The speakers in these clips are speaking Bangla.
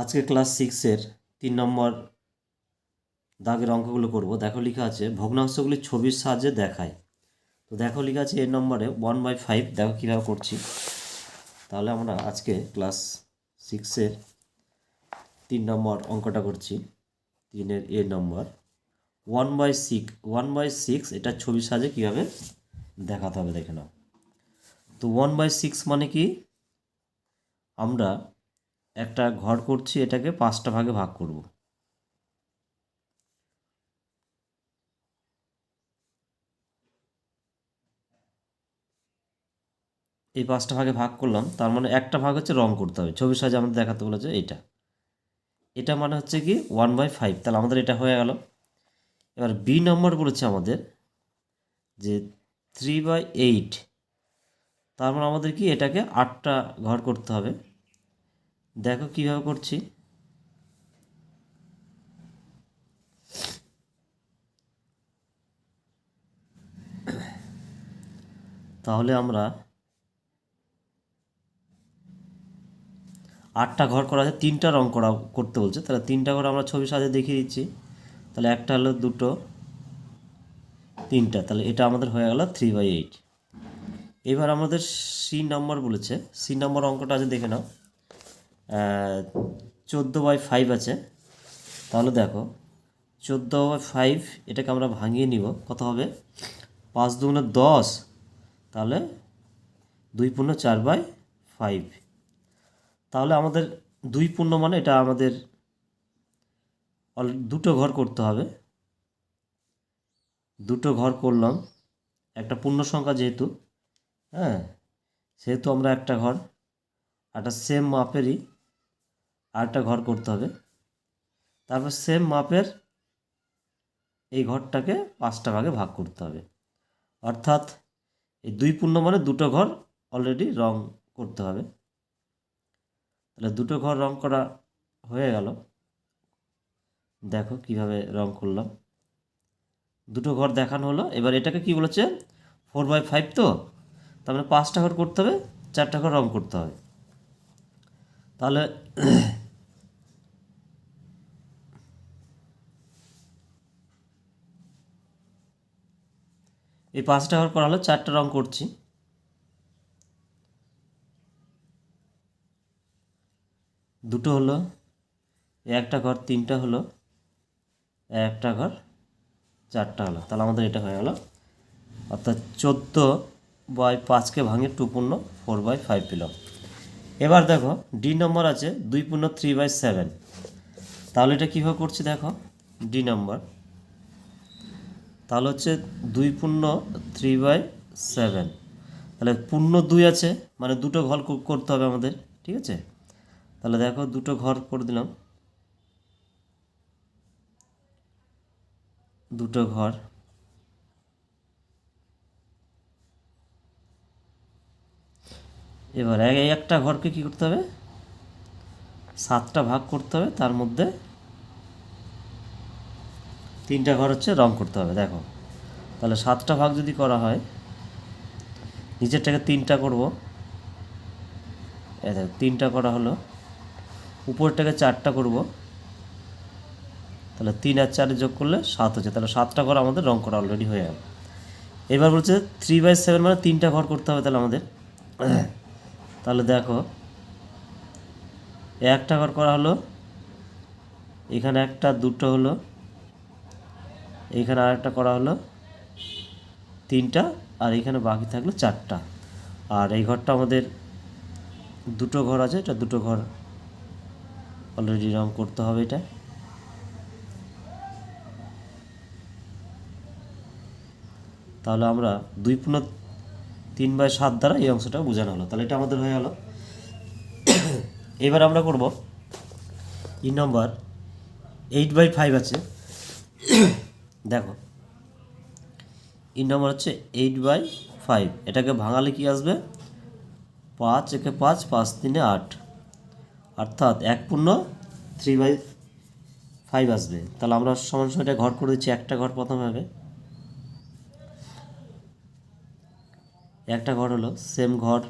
আজকে ক্লাস সিক্সের তিন নম্বর দাগের অঙ্কগুলো করব। দেখো লেখা আছে, ভগ্নাংশগুলি ছবির সাহায্যে দেখায়। তো দেখো লেখা আছে এর নম্বরে ওয়ান বাই ফাইভ দেখো কীভাবে করছি। তাহলে আমরা আজকে ক্লাস সিক্সের তিন নম্বর অঙ্কটা করছি, তিনের A number. One by six one by six এটা ছবির সাহায্যে কীভাবে দেখাতে হবে, দেখে নাও। তো ওয়ান বাই সিক্স মানে কি? আমরা একটা ঘর করছি, এটাকে পাঁচটা ভাগে ভাগ করব। এই পাঁচটা ভাগে ভাগ করলাম, তার মানে একটা ভাগ হচ্ছে রং করতে হবে। ছবির সাহায্যে আমাদের দেখাতে বলেছে এইটা এটা মানে হচ্ছে কি ওয়ান বাই ফাইভ তাহলে আমাদের এটা হয়ে গেল। এবার বি নম্বর বলেছে আমাদের যে থ্রি বাই এইট তার মানে আমাদের কি এটাকে আটটা ঘর করতে হবে। দেখো কীভাবে করছি। তাহলে আমরা আটটা ঘর করা আছে, তিনটা রং করা করতে বলছে। তাহলে তিনটা ঘর আমরা ছবির সাথে দেখিয়ে দিচ্ছি। তাহলে একটা হলো দুটো, তিনটা। তাহলে এটা আমাদের হয়ে গেল থ্রি বাই এইট এবার আমাদের সি নাম্বার বলেছে। সি নাম্বার অঙ্কটা আছে দেখে নাও। চোদ্দ বাই ফাইভ আছে। তাহলে দেখো, চোদ্দ বাই ফাইভ এটাকে আমরা ভাঙিয়ে নিব। কত হবে? পাঁচ দুগুণে দশ, তাহলে দুই পূর্ণ চার বাই ফাইভ তাহলে আমাদের দুই পূর্ণ মানে এটা আমাদের দুটো ঘর করতে হবে। দুটো ঘর করলাম। একটা পূর্ণ সংখ্যা যেহেতু হ্যাঁ সেহেতু আমরা একটা ঘর। একটা সেম মাপেরই আরেকটা ঘর করতে হবে। তারপর সেম মাপের এই ঘরটাকে পাঁচটা ভাগে ভাগ করতে হবে। অর্থাৎ এই দুই পূর্ণ মানে দুটো ঘর অলরেডি রং করতে হবে। তাহলে দুটো ঘর রং করা হয়ে গেল। দেখো কীভাবে রং করলাম। দুটো ঘর দেখানো হলো। এবার এটাকে কি বলেছে? ফোর বাই ফাইভ তো? তার মানে পাঁচটা ঘর করতে হবে, চারটা ঘর রং করতে হবে। তাহলে এই পাঁচটা ঘর করা হলো চারটা রং করছি। দুটো হলো একটা ঘর, তিনটা হলো একটা ঘর, চারটা হলো। তাহলে আমাদের এটা হয়ে গেল। অর্থাৎ চোদ্দ বাই পাঁচকে ভাঙে টু পূর্ণ ফোর বাই ফাইভ পেলাম এবার দেখো, ডি নম্বর আছে দুই পূর্ণ থ্রি বাই সেভেন। তাহলে এটা কীভাবে করছি দেখো? D number. তাহলে হচ্ছে দুই পূর্ণ থ্রি বাই সেভেন তাহলে পূর্ণ দুই আছে মানে দুটো ঘর কর- করতে হবে আমাদের, ঠিক আছে? তাহলে দেখো দুটো ঘর করে দিলাম। দুটো ঘর। এবার একটা ঘরকে কি করতে হবে? সাতটা ভাগ করতে হবে, তার মধ্যে তিনটা ঘর হচ্ছে রং করতে হবে, দেখো। তাহলে সাতটা ভাগ যদি করা হয়, নিচেরটাকে তিনটা করব। এই দেখো, তিনটা করা হলো। উপরটাকে চারটা করব। তাহলে তিন আর চারে যোগ করলে সাত হচ্ছে। তাহলে সাতটা ঘর আমাদের রং করা অলরেডি হয়ে গেল। এবার বলছে থ্রি বাই সেভেন মানে তিনটা ঘর করতে হবে তাহলে আমাদের। তাহলে দেখো, একটা ঘর করা হলো, এখানে একটা, দুটো হলো। এইখানে আরেকটা করা হলো তিনটা, আর এইখানে বাকি থাকল চারটা। আর এই ঘরটা আমাদের দুটো ঘর আছে, এটা দুটো ঘর অলরেডি রং করতে হবে এটা। তাহলে আমরা দুই পূর্ণ তিন বাই সাত দ্বারা এই অংশটা বোঝানো হলো। তাহলে এটা আমাদের হয়ে গেল। এবার আমরা করব, E number eight by five আছে। দেখো ই নম্বর হচ্ছে এইট বাই ফাইভ এটাকে ভাঙালে কি আসবে? পাঁচ একে পাঁচ পাঁচ তিনে আট। অর্থাৎ এক পূর্ণ থ্রি বাই ফাইভ আসবে। তাহলে আমরা সমান সময়টা ঘর করে দিচ্ছি, একটা ঘর প্রথমে হবে। একটা ঘর হলো সেম ঘর।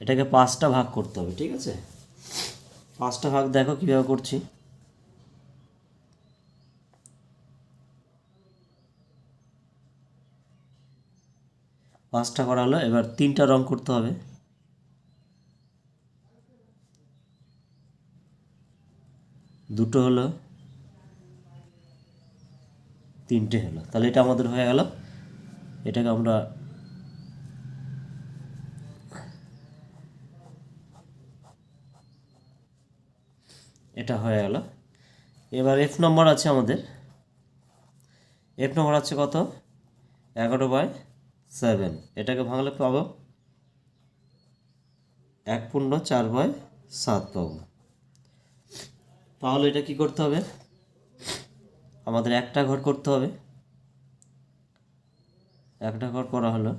এটাকে পাঁচটা ভাগ করতে হবে, ঠিক আছে? পাঁচটা ভাগ দেখো কীভাবে করছি। পাঁচটা করা হলো, এবার তিনটা রং করতে হবে। দুটো হলো, তিনটে হলো। তাহলে এটা আমাদের হয়ে গেল। এটাকে আমরা এটা হয়ে গেল। এবার এফ নম্বর আছে আমাদের। এফ নম্বর আছে কত? এগারো বাই সেভেন এটাকে ভাঙলে পাবো এক পূর্ণ চার বাই সাত পাবো। তাহলে এটা কি করতে হবে? আমাদের একটা ঘর করতে হবে। একটা ঘর করা হলো।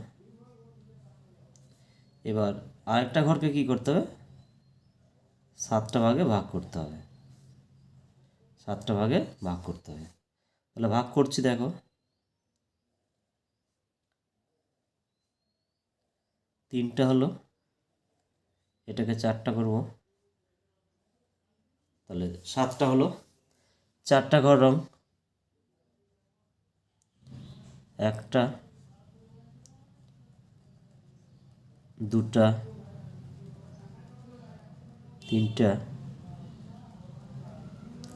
এবার আরেকটা ঘরকে কি করতে হবে? সাতটা ভাগে ভাগ করতে হবে। সাতটা ভাগে ভাগ করতে হবে। তাহলে ভাগ করছি দেখো। তিনটা হলো, এটাকে চারটা করব। তাহলে সাতটা হলো, চারটা ঘর রং। একটা, দুটা তিনটা,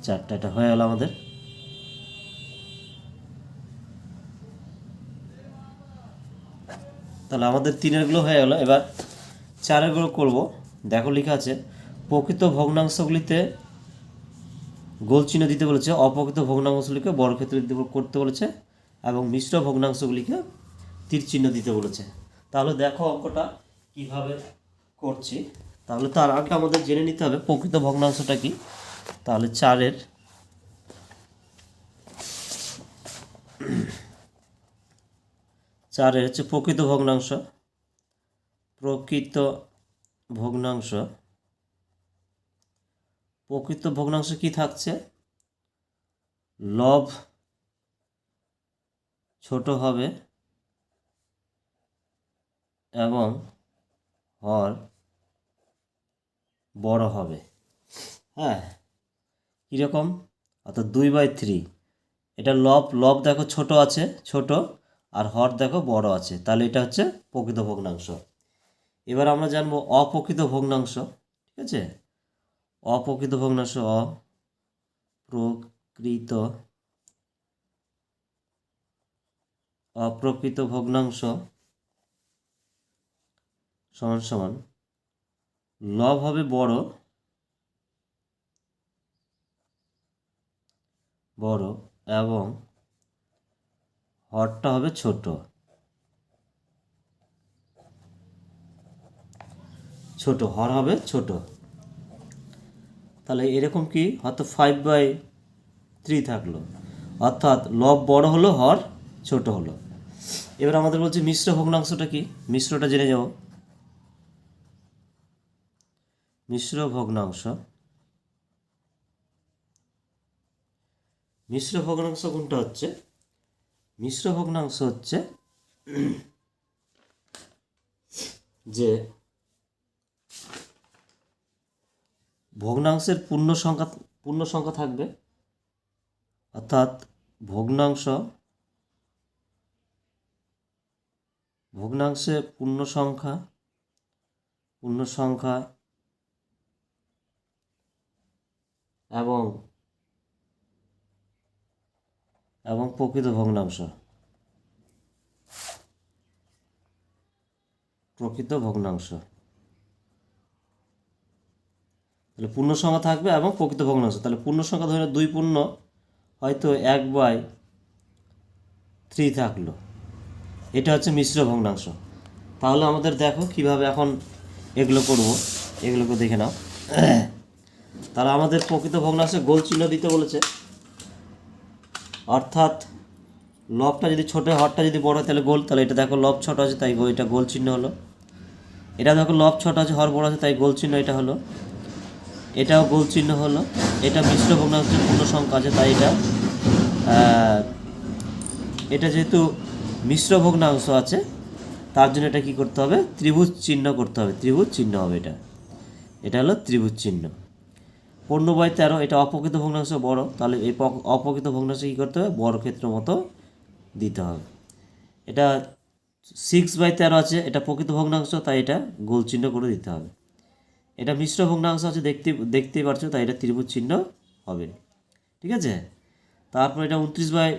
চারটা, এটা হয়ে গেল আমাদের। তাহলে আমাদের তিনেরগুলো হয়ে গেল। এবার চারেরগুলো করব। দেখো লেখা আছে, প্রকৃত ভগ্নাংশগুলিতে গোল চিহ্ন দিতে বলেছে, অপ্রকৃত ভগ্নাংশগুলিকে বর্গক্ষেত্র দিতে করতে বলেছে, এবং মিশ্র ভগ্নাংশগুলিকে তীর চিহ্ন দিতে বলেছে। তাহলে দেখো অঙ্কটা কীভাবে করছি। তাহলে তার আগে আমাদের জেনে নিতে হবে প্রকৃত ভগ্নাংশটা কি। তাহলে চারের চারের হচ্ছে প্রকৃত ভগ্নাংশ। প্রকৃত ভগ্নাংশ। প্রকৃত ভগ্নাংশ কি থাকছে? লব ছোট হবে এবং হর বড় হবে। হ্যাঁ? কীরকম? অর্থাৎ দুই বাই থ্রি এটা লব লব দেখো ছোট আছে, ছোট, আর হর দেখো বড় আছে। তাহলে এটা হচ্ছে প্রকৃত ভগ্নাংশ। এবার আমরা জানব অপ্রকৃত ভগ্নাংশ, ঠিক আছে? অপ্রকৃত ভগ্নাংশ, অপ্রকৃত অপ্রকৃত ভগ্নাংশ সমান সমান লব হবে বড় বড় এবং হরটা হবে ছোট। ছোট, হর হবে ছোট। তাহলে এরকম কি? হয়তো ফাইভ বাই থ্রি থাকল। অর্থাৎ লব বড় হলো, হর ছোট হলো। এবার আমাদের বলছে মিশ্র ভগ্নাংশটা কি? মিশ্রটা জেনে যাব মিশ্র ভগ্নাংশ মিশ্র ভগ্নাংশ কোনটা হচ্ছে? মিশ্র ভগ্নাংশ হচ্ছে যে ভগ্নাংশের পূর্ণ সংখ্যা পূর্ণ সংখ্যা থাকবে। অর্থাৎ ভগ্নাংশ ভগ্নাংশে পূর্ণ সংখ্যা পূর্ণ সংখ্যা এবং এবং প্রকৃত ভগ্নাংশ। প্রকৃত ভগ্নাংশ। তাহলে পূর্ণ সংখ্যা থাকবে এবং প্রকৃত ভগ্নাংশ। তাহলে পূর্ণ সংখ্যা ধরে দুই পূর্ণ, হয়তো এক বাই থ্রি থাকল। এটা হচ্ছে মিশ্র ভগ্নাংশ। তাহলে আমাদের দেখো কীভাবে এখন এগুলো করব। এগুলোকে দেখে নাও। তাহলে আমাদের প্রকৃত ভগ্নাংশে গোল চিহ্ন দিতে বলেছে। অর্থাৎ লবটা যদি ছোটো হরটা যদি বড় হয়, তাহলে গোল। তাহলে এটা দেখো লব ছোট আছে, তাই এটা গোল চিহ্ন হলো। এটা দেখো লব ছোট আছে, হর বড় আছে, তাই গোল চিহ্ন এটা হলো। এটাও গোল চিহ্ন হলো। এটা মিশ্র ভগ্নাংশের পূর্ণ সংখ্যা আছে, তাই এটা এটা যেহেতু মিশ্র ভগ্নাংশ আছে, তার জন্য এটা কি করতে হবে? ত্রিভুজ চিহ্ন করতে হবে। ত্রিভুজ চিহ্ন হবে এটা। এটা হলো ত্রিভুজ চিহ্ন। পনেরো বাই তেরো, এটা অপকৃত ভগ্নাংশ বড়, তাহলে এই পক- অপকৃত ভগ্নাংশ কী করতে হবে? বড় ক্ষেত্র মতো দিতে হবে। এটা সিক্স বাই তেরো আছে, এটা প্রকৃত ভগ্নাংশ, তাই এটা গোল চিহ্ন করে দিতে হবে। এটা মিশ্র ভগ্নাংশ আছে, দেখতে, দেখতেই পারছ, তাই এটা ত্রিভুজ চিহ্ন হবে। ঠিক আছে? তারপর এটা উনত্রিশ বাই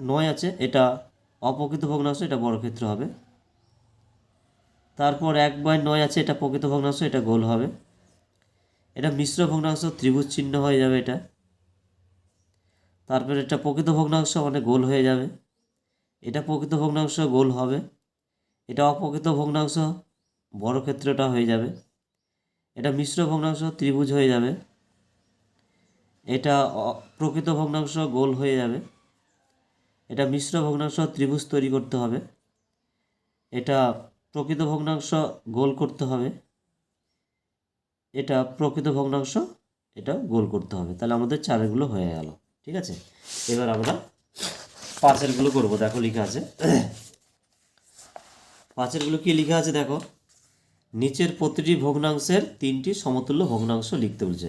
নয় আছে, এটা অপকৃত ভগ্নাংশ, এটা বড় ক্ষেত্র হবে। তারপর এক বাই নয় আছে, এটা প্রকৃত ভগ্নাংশ, এটা গোল হবে। এটা মিশ্র ভগ্নাংশ, ত্রিভুজ চিহ্ন হয়ে যাবে এটা। তারপর এটা প্রকৃত ভগ্নাংশ মানে গোল হয়ে যাবে। এটা প্রকৃত ভগ্নাংশ, গোল হবে। এটা অপ্রকৃত ভগ্নাংশ, বড় ক্ষেত্রটা হয়ে যাবে। এটা মিশ্র ভগ্নাংশ, ত্রিভুজ হয়ে যাবে। এটা প্রকৃত ভগ্নাংশ, গোল হয়ে যাবে। এটা মিশ্র ভগ্নাংশ, ত্রিভুজ তৈরি করতে হবে। এটা প্রকৃত ভগ্নাংশ, গোল করতে হবে। এটা প্রকৃত ভগ্নাংশ এটা গোল করতে হবে। তাহলে আমাদের চারেরগুলো হয়ে গেল, ঠিক আছে? এবার আমরা পাঁচেরগুলো করব। দেখো লেখা আছে। পাঁচেরগুলো কি লেখা আছে দেখো? নিচের প্রতিটি ভগ্নাংশের তিনটি সমতুল্য ভগ্নাংশ লিখতে বলছে।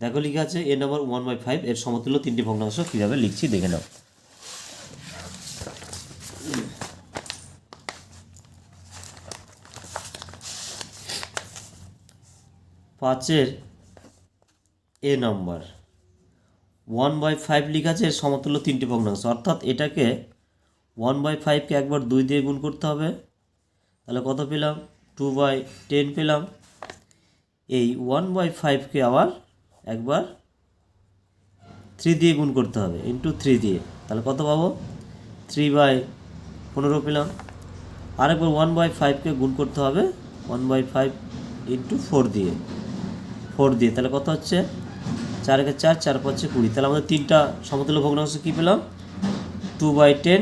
দেখো লেখা আছে A number one by five এর সমতুল্য তিনটি ভগ্নাংশ কীভাবে লিখছি দেখে নাও। পাঁচের A number. One by five লেখা আছে সমতুল্য তিনটি ভগ্নাংশ। অর্থাৎ এটাকে ওয়ান বাই ফাইভকে একবার দুই দিয়ে গুণ করতে হবে। তাহলে কত পেলাম? টু বাই টেন পেলাম। এই ওয়ান বাই ফাইভকে আবার একবার থ্রি দিয়ে গুণ করতে হবে, ইন্টু থ্রি দিয়ে। তাহলে কত পাবো? থ্রি বাই পনেরো পেলাম। আরেকবার ওয়ান বাই ফাইভকে গুণ করতে হবে, one by five into four দিয়ে। ফোর দিয়ে। তাহলে কত হচ্ছে? চারকে চার চার পাঁচে কুড়ি। তাহলে আমাদের তিনটা সমতুল্য ভগ্নাংশ কী পেলাম? Two by ten,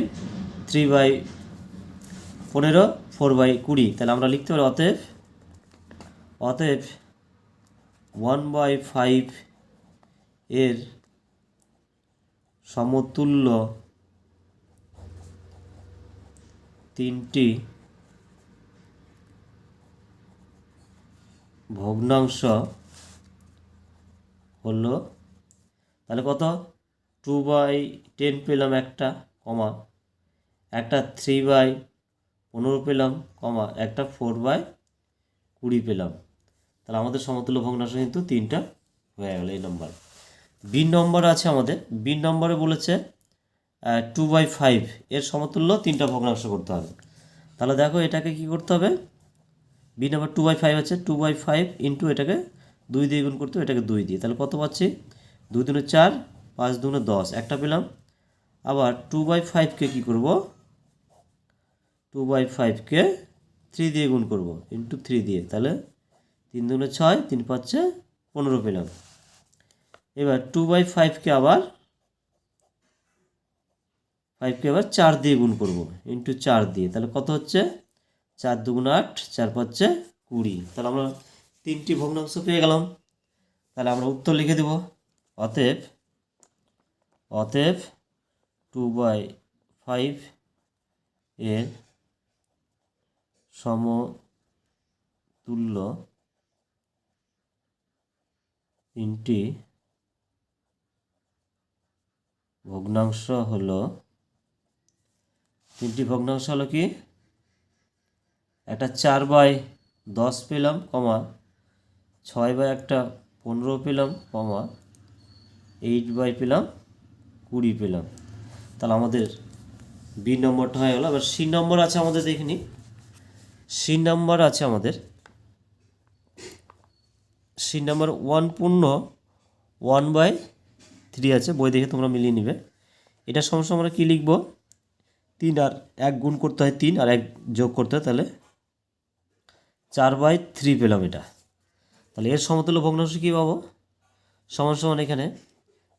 three by পনেরো, ফোর বাই কুড়ি। তাহলে আমরা লিখতে পারি অতএব অতএব ওয়ান বাই ফাইভ এর সমতুল্য তিনটি ভগ্নাংশ হলো, তাহলে কত? টু বাই টেন পেলাম একটা কমা একটা থ্রি বাই পনেরো পেলাম কমা একটা ফোর বাই কুড়ি পেলাম। তাহলে আমাদের সমতুল্য ভগ্নাংশ কিন্তু তিনটা হয়ে গেল এই নম্বর বি নম্বর আছে আমাদের। বি নম্বরে বলেছে টু বাই ফাইভ এর সমতুল্য তিনটা ভগ্নাংশ করতে হবে। তাহলে দেখো এটাকে কি করতে হবে? B number two by five আছে। টু বাই ফাইভ ইন্টু এটাকে দুই দিয়ে গুণ করতে হবে, এটাকে দুই দিয়ে। তাহলে কত পাচ্ছি? দুই দুনে চার, পাঁচ দুনে দশ। একটা পেলাম। আবার টু বাই ফাইভকে কী করব? টু বাই ফাইভকে থ্রি দিয়ে গুণ করব। ইন্টু থ্রি দিয়ে। তাহলে তিন দুনে ছয়, তিন পাঁচে পনেরো পেলাম। এবার টু বাই ফাইভকে আবার ফাইভকে আবার চার দিয়ে গুণ করব। ইন্টু চার দিয়ে। তাহলে কত হচ্ছে? চার দুগুণ আট, চার পাঁচে কুড়ি। তাহলে আমরা তিনটি ভগ্নাংশ পেয়ে গেলাম। তাহলে আমরা উত্তর লিখে দেব। অতএব অতএব টু বাই ফাইভ এর সমতুল্য তিনটি ভগ্নাংশ হলো, তিনটি ভগ্নাংশ হলো কি? একটা চার বাই দশ পেলাম, কমা ছয় বাই একটা পনেরো পেলাম কমা এইট বাই পেলাম কুড়ি পেলাম। তাহলে আমাদের বি নম্বরটা হয়ে গেল। এবার সি নম্বর আছে আমাদের দেখিনি সি নম্বর আছে আমাদের। সি নম্বর ওয়ান পূর্ণ ওয়ান বাই থ্রি আছে। বই দেখে তোমরা মিলিয়ে নিবে। এটা সমস্যা আমরা কী লিখব? তিন আর এক গুণ করতে হয় তিন আর এক যোগ করতে হয় তাহলে চার বাই থ্রি পেলাম এটা। তাহলে এর সমতুল্য ভগ্নাংশ কী পাবো? সমান সমান এখানে।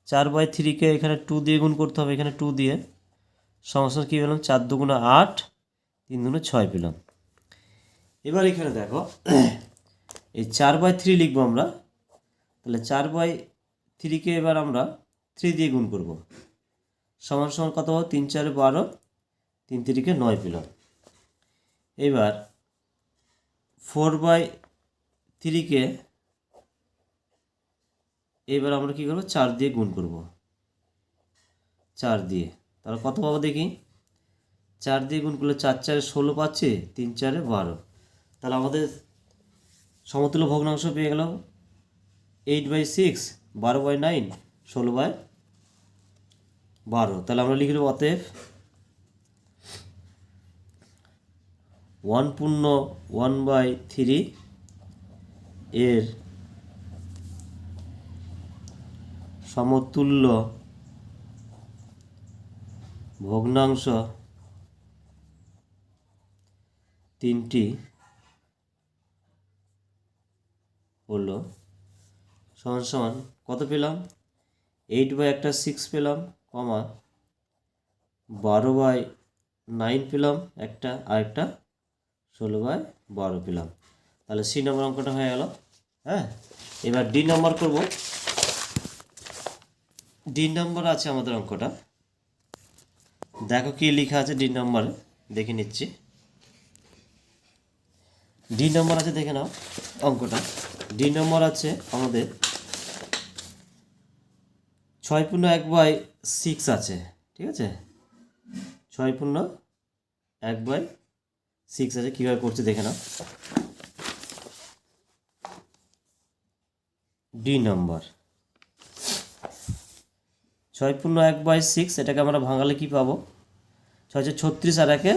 চার বাই থ্রিকে এখানে টু দিয়ে গুণ করতে হবে, এখানে টু দিয়ে। সমান সমান কী পেলাম? চার দুগুণে আট, তিন দুগুণে ছয় পেলাম। এবার এখানে দেখো, এই চার বাই থ্রি লিখব আমরা। তাহলে চার বাই থ্রিকে এবার আমরা থ্রি দিয়ে গুণ করব। সমান সমান কত পাবো? তিন চারে বারো, তিন তিরিকে নয় পেলাম। এবার ফোর বাই থ্রিকে এবার আমরা কী করব? চার দিয়ে গুণ করব। চার দিয়ে। তাহলে কত পাবো দেখি? চার দিয়ে গুণ করলে চার চারে ষোলো পাচ্ছে, তিন চারে বারো। তাহলে আমাদের সমতুল্য ভগ্নাংশ পেয়ে গেল এইট বাই সিক্স বারো বাই নাইন ষোলো বাই বারো। তাহলে আমরা লিখে দেবো অতএব ওয়ান পূর্ণ ওয়ান বাই থ্রি এর সমতুল্য ভগ্নাংশ তিনটি হলো সমান সমান কত পেলাম? এইট বাই একটা সিক্স পেলাম কমা বারো বাই নাইন পেলাম, একটা আর একটা ষোলো বাই বারো পেলাম। তাহলে সি নম্বর অঙ্কটা হয়ে গেল হ্যাঁ? এবার ডি নম্বর করব। ডি নম্বর আছে আমাদের অঙ্কটা। দেখো কি লেখা আছে ডি নম্বরে দেখে নিচ্ছি। ডি নম্বর আছে, দেখে নাও অঙ্কটা। ডি নম্বর আছে আমাদের ছয় পূর্ণ এক বাই সিক্স আছে, ঠিক আছে? ছয় পূর্ণ এক বাই সিক্স আছে, কীভাবে করছে দেখে নাও। ডি নম্বর ছয় পূর্ণ এক বাই সিক্স এটাকে আমরা ভাঙালে কি পাবো? ছয় ছত্রিশ, আর একে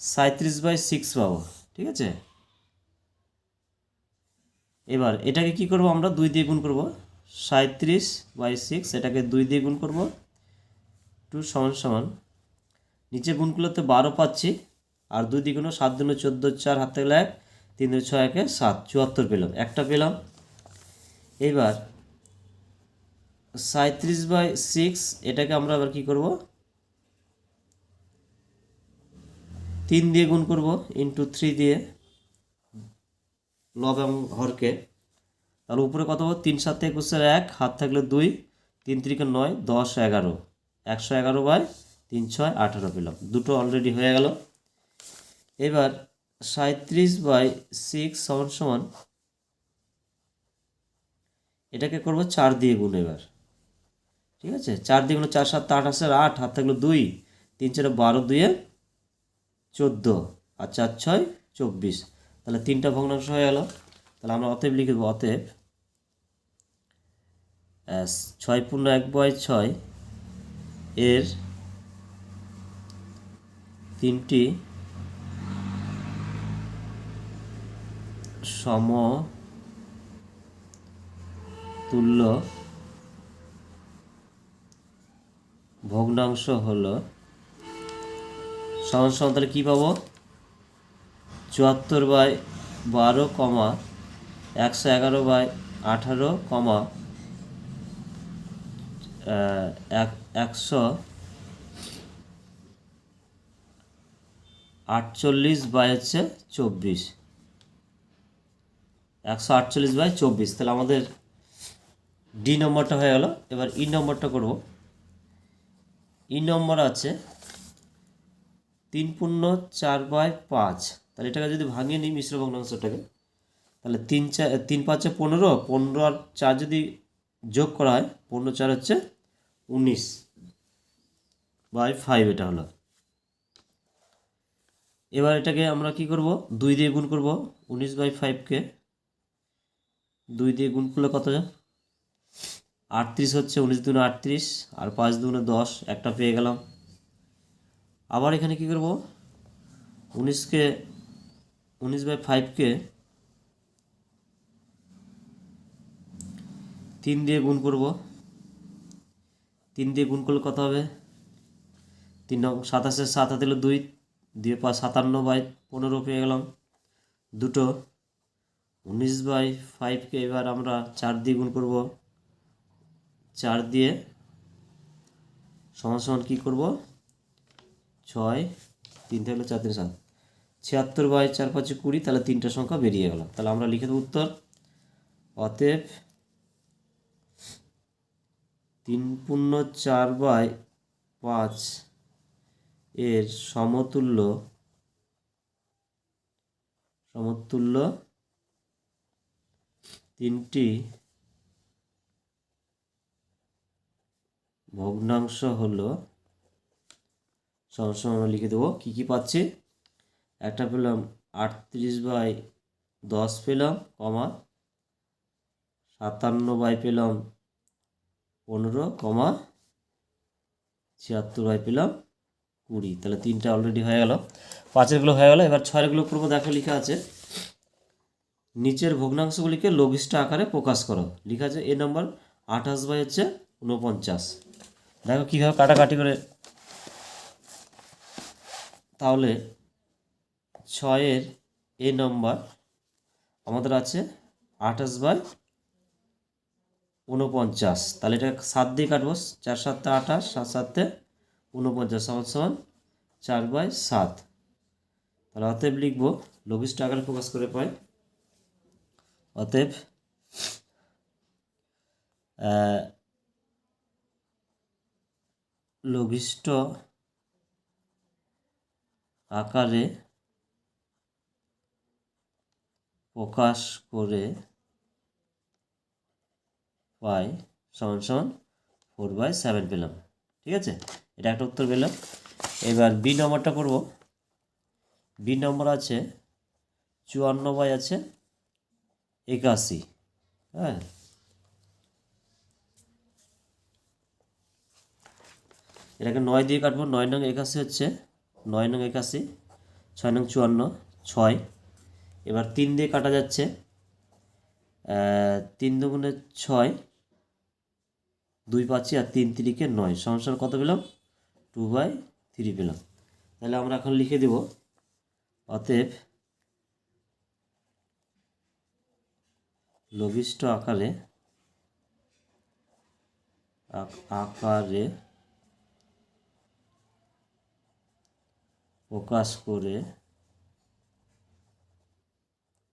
সাঁত্রিশ বাই সিক্স পাবো, ঠিক আছে? এবার এটাকে কি করব আমরা? দুই দিয়ে গুণ করব। সাঁত্রিশ বাই সিক্স এটাকে দুই দিয়ে গুণ করব। টু সমান সমান। নিচে গুণ করলে তো বারো পাচ্ছি, আর দুই দিয়ে গুণ সাত দুনো চোদ্দ চার, হাতে গেলে এক, তিন দুই ছয় একে সাত, চুয়াত্তর পেলাম, একটা পেলাম। এবার সাঁত্রিশ বাই সিক্স, এটাকে আমরা আবার কি করব? তিন দিয়ে গুণ করব ইন্টু থ্রি দিয়ে লব এবং হরকে। তাহলে উপরে কত হবে? তিন, সাত, একুশের এক, হাত থাকলে দুই, তিন তিরিকে নয়, দশ, এগারো। একশো এগারো বাই তিন, ছয়, আঠারো পেলাম। দুটো অলরেডি হয়ে গেল। এবার সাঁত্রিশ বাই সিক্স সমান সমান এটাকে করব চার দিয়ে গুণ এবার। ঠিক আছে? চার দিয়ে চার সাত, আট আসার আট হাত থাকল দুই, তিন চারে বারো দুয়ে চোদ্দ, আর চার ছয়, চব্বিশ। তাহলে তিনটা ভগ্নাংশ হয়ে গেল। তাহলে আমরা অতএব লিখে দেবো, অতএব ছয় পূর্ণ এক বয় ছয় এর তিনটি সম তুল্য ভগ্নাংশ হলো সমান সমান তাহলে কী পাবো? চুয়াত্তর বাই বারো কমা একশো এগারো বাই আঠারো কমা একশো আটচল্লিশ বাই হচ্ছে চব্বিশ। একশো আটচল্লিশ বাই চব্বিশ। তাহলে আমাদের ডি নম্বরটা হয়ে গেল। এবার ই নম্বরটা করব। ই নম্বর আছে তিন পূর্ণ চার বাই পাঁচ। তাহলে এটাকে যদি ভাঙিয়ে নিই মিশ্র ভগ্নাংশটাকে, তাহলে তিন চার তিন পাঁচে পনেরো পনেরো আর চার যদি যোগ করা হয়, পনেরো চার হচ্ছে উনিশ বাই ফাইভ এটা হলো। এবার এটাকে আমরা কি করব? দুই দিয়ে গুণ করব, উনিশ বাই ফাইভকে দুই দিয়ে গুণ করলে কত যায়? আটত্রিশ হচ্ছে উনিশ দুনে আটত্রিশ, আর পাঁচ দুনে দশ, একটা পেয়ে গেলাম। আবার এখানে কি করব? উনিশকে, উনিশ বাই ফাইভকে তিন দিয়ে গুণ করব। তিন দিয়ে গুণ করলে কত হবে? তিন নং, সাতাশের সাত হাতে দুই, দিয়ে পাঁচ সাতান্ন বাই পনেরো পেয়ে গেলাম। দুটো, উনিশ বাই ফাইভকে এবার আমরা চার দিয়ে গুণ করব। চার দিয়ে সমান সমান কী করব? ছয়, তিন থাকলে চার, তিন, সাত। ছিয়াত্তর বাই চার পাঁচে কুড়ি, তাহলে তিনটা সংখ্যা বেরিয়ে গেল। তাহলে আমরা লিখে দেবো উত্তর। অতএব তিন পূর্ণ চার বাই পাঁচ এর সমতুল্য সমতুল্য তিনটি ভগ্নাংশ হলো সমান আমরা লিখে দেবো, কী কী পাচ্ছি? একটা পেলাম আটত্রিশ বাই দশ পেলাম, কমা সাতান্ন বাই পেলাম পনেরো, কমা ছিয়াত্তর বাই পেলাম কুড়ি। তাহলে তিনটা অলরেডি হয়ে গেল। পাঁচেরগুলো হয়ে গেল, এবার ছয়েরগুলো করব দেখো লেখা আছে। নিচের ভগ্নাংশগুলিকে লঘিষ্ঠ আকারে প্রকাশ করো। লেখা আছে, এ নম্বর আঠাশ বাই হচ্ছে উনপঞ্চাশ দেখো কীভাবে কাটাকাটি করে। তাহলে ছয়ের এ নম্বর আমাদের আছে আঠাশ বাই উনপঞ্চাশ তাহলে এটা সাত দিয়ে কাটবো, চার সাতটা আঠাশ, সাত সাততে উনপঞ্চাশ সমান সমান চার বাই সাত। তাহলে অতএব লিখব, লঘিষ্ঠ আকারে প্রকাশ করে পাই। অতএব লঘিষ্ঠ আকারে প্রকাশ করে পাই সমান সমান ফোর বাই সেভেন পেলাম। ঠিক আছে? এটা একটা উত্তর পেলাম। এবার বি নম্বরটা করব বি নম্বর আছে, চুয়ান্ন বাই আছে, একাশি। হ্যাঁ? এটাকে নয় দিয়ে কাটবো। নয় নং একাশি হচ্ছে, নয় নং একাশি, ছয় নং চুয়ান্ন, ছয়। এবার তিন দিয়ে কাটা যাচ্ছে তিন দুগুণে ছয়, দুই পাচ্ছি আর তিন তিরিকে নয়। সংসার কত পেলাম? টু বাই থ্রি পেলাম। তাহলে আমরা এখন লিখে দেব, অতএব লঘিষ্ঠ আকারে, আক- আকারে প্রকাশ করে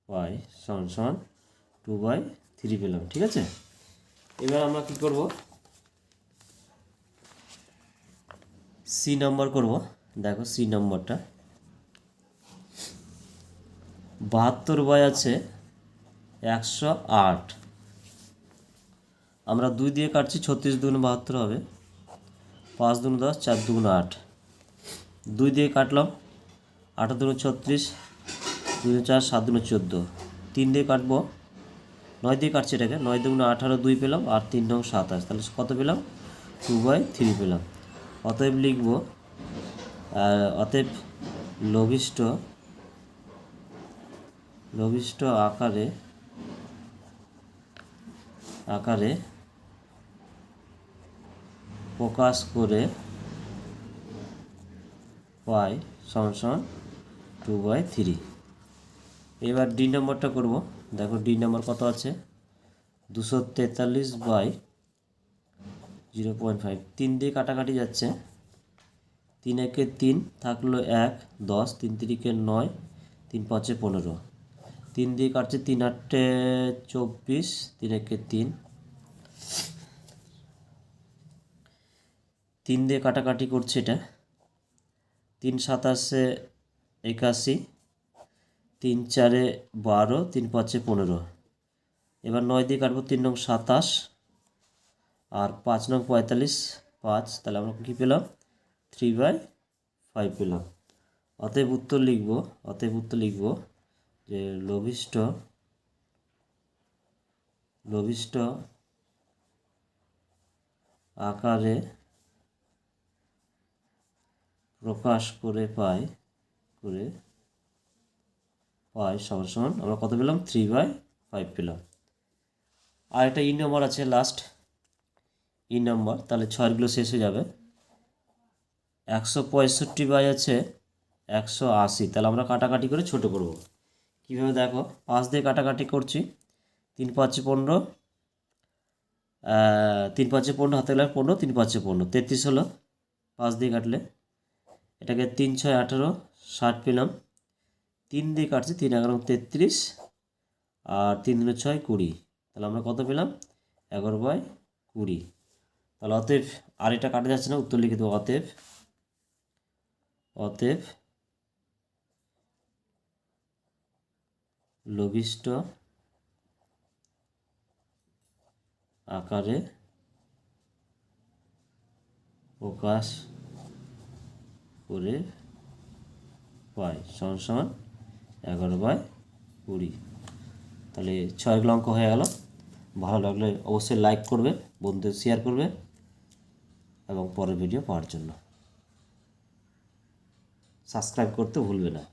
পাই, সমান সমান টু বাই থ্রি পেলাম, ঠিক আছে? এবার আমরা কি করব? সি নম্বর করব। দেখো সি নম্বরটা বাহাত্তর বাই আছে একশো আট। আমরা দুই দিয়ে কাটছি, ছত্রিশ দুগুণ বাহাত্তর হবে। পাঁচ দুগুণ দশ, চার দুগুণ আট। দুই দিয়ে কাটলাম, আট দুগুণ ছত্রিশ, দুই চার, সাত দুগুণ চোদ্দ। তিন দিয়ে কাটবো, নয় দিয়ে কাটছি এটাকে, নয় দুগুণ আঠারো দুই পেলাম, আর তিন নং সাতাশ। তাহলে কত পেলাম? টু বাই থ্রি পেলাম। অতএব লিখব অতএব লঘিষ্ঠ লঘিষ্ঠ আকারে আকারে প্রকাশ করে পাই সমান সমান টু বাই থ্রি এবার ডি নম্বরটা করব। দেখো ডি নম্বর কত আছে? দুশো তেতাল্লিশ বাই জিরো পয়েন্ট ফাইভ তিন দিয়ে কাটাকাটি যাচ্ছে। তিন একে তিন থাকল এক, দশ। তিন তিরিকে নয়, তিন পাঁচে পনেরো। তিন দিয়ে কাটছে তিন আটে চব্বিশ, তিন একে তিন। তিন দিয়ে কাটাকাটি করছে এটা। তিন সাতাশে একাশি, তিন চারে বারো, তিন পাঁচে পনেরো। এবার নয় দিয়ে কাটবো তিন নং সাতাশ আর পাঁচ নং পঁয়তাল্লিশ, পাঁচ, তাহলে আমরা কী পেলাম? থ্রি বাই ফাইভ পেলাম। অতএব উত্তর লিখব, অতএব উত্তর লিখব যে লঘিষ্ঠ লঘিষ্ঠ আকারে প্রকাশ করে পাই করে পাই সমান সমান। আমরা কত পেলাম? থ্রি বাই ফাইভ পেলাম। আর একটা ই নম্বর আছে লাস্ট ই নম্বর তাহলে ছয়গুলো শেষ হয়ে যাবে। একশো পঁয়ষট্টি বাই আছে একশো আশি। তাহলে আমরা কাটাকাটি করে ছোট করব। কীভাবে দেখো? পাঁচ দিয়ে কাটাকাটি করছি। তিন পাঁচে পনেরো তিন পাঁচে পনেরো, হাতে গেলে পনেরো, তিন পাঁচে পনেরো। তেত্রিশ হলো। পাঁচ দিয়ে কাটলে এটাকে তিন ছয় আঠেরো, ষাট পেলাম তিন দিয়ে কাটছি, তিন এগারো, তেত্রিশ। আর তিন দিনে ছয়, কুড়ি। তাহলে আমরা কত পেলাম? এগারো বাই কুড়ি। তাহলে অতএব আর এটা কাটা যাচ্ছে না, উত্তর লিখিত অতএব। অতএব লঘিষ্ঠ আকারে প্রকাশ করে পাই সমান সমান এগারো বাই কুড়ি। তাহলে ছয় অঙ্ক হয়ে গেল। ভালো লাগলে অবশ্যই লাইক করবে, বন্ধুদের শেয়ার করবে এবং পরের ভিডিও পাওয়ার জন্য। সাবস্ক্রাইব করতে ভুলবে না।